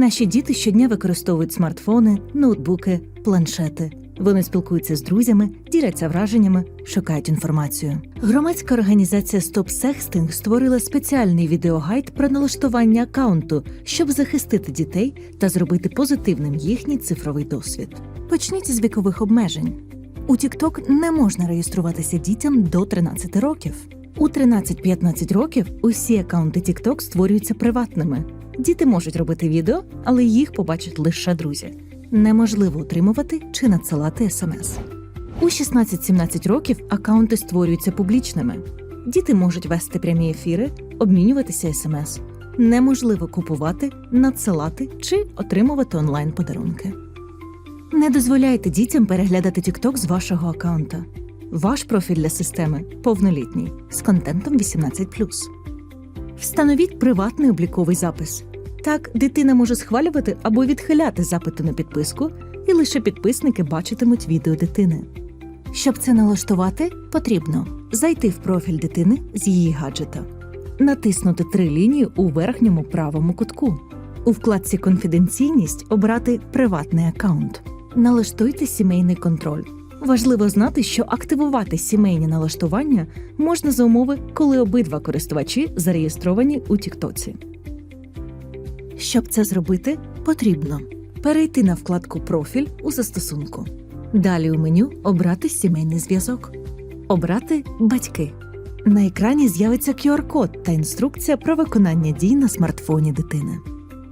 Наші діти щодня використовують смартфони, ноутбуки, планшети. Вони спілкуються з друзями, діляться враженнями, шукають інформацію. Громадська організація Stop Sexting створила спеціальний відеогайд про налаштування акаунту, щоб захистити дітей та зробити позитивним їхній цифровий досвід. Почніть з вікових обмежень. У TikTok не можна реєструватися дітям до 13 років. У 13-15 років усі акаунти TikTok створюються приватними. Діти можуть робити відео, але їх побачать лише друзі. Неможливо утримувати чи надсилати смс. У 16-17 років акаунти створюються публічними. Діти можуть вести прямі ефіри, обмінюватися смс. Неможливо купувати, надсилати чи отримувати онлайн подарунки. Не дозволяйте дітям переглядати TikTok з вашого акаунта. Ваш профіль для системи повнолітній з контентом 18+. Встановіть приватний обліковий запис. Так, дитина може схвалювати або відхиляти запити на підписку, і лише підписники бачитимуть відео дитини. Щоб це налаштувати, потрібно зайти в профіль дитини з її гаджета, натиснути три лінії у верхньому правому кутку. У вкладці Конфіденційність обрати Приватний аккаунт. Налаштуйте сімейний контроль. Важливо знати, що активувати сімейні налаштування можна за умови, коли обидва користувачі зареєстровані у Тіктоці. Щоб це зробити, потрібно перейти на вкладку Профіль у застосунку. Далі у меню обрати сімейний зв'язок, обрати Батьки. На екрані з'явиться QR-код та інструкція про виконання дій на смартфоні дитини.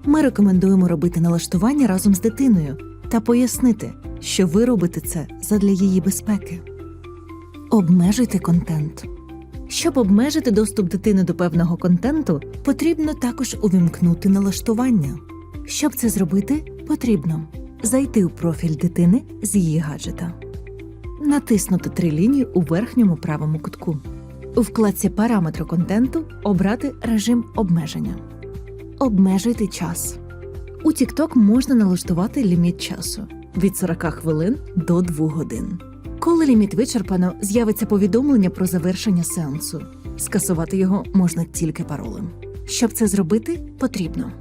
Ми рекомендуємо робити налаштування разом з дитиною та пояснити, що ви робите це задля її безпеки. Обмежуйте контент. Щоб обмежити доступ дитини до певного контенту, потрібно також увімкнути налаштування. Щоб це зробити, потрібно зайти у профіль дитини з її гаджета, натиснути три лінії у верхньому правому кутку. У вкладці Параметри контенту обрати режим обмеження. Обмежуйте час. У TikTok можна налаштувати ліміт часу від 40 хвилин до 2 годин. Коли ліміт вичерпано, з'явиться повідомлення про завершення сеансу. Скасувати його можна тільки паролем. Щоб це зробити, потрібно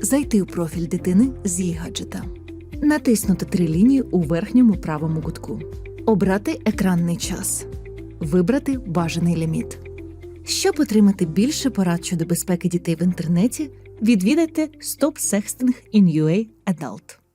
зайти у профіль дитини з її гаджета, натиснути три лінії у верхньому правому кутку, обрати екранний час, вибрати бажаний ліміт. Щоб отримати більше порад щодо безпеки дітей в інтернеті, відвідайте Stop Sexting in UA Adult.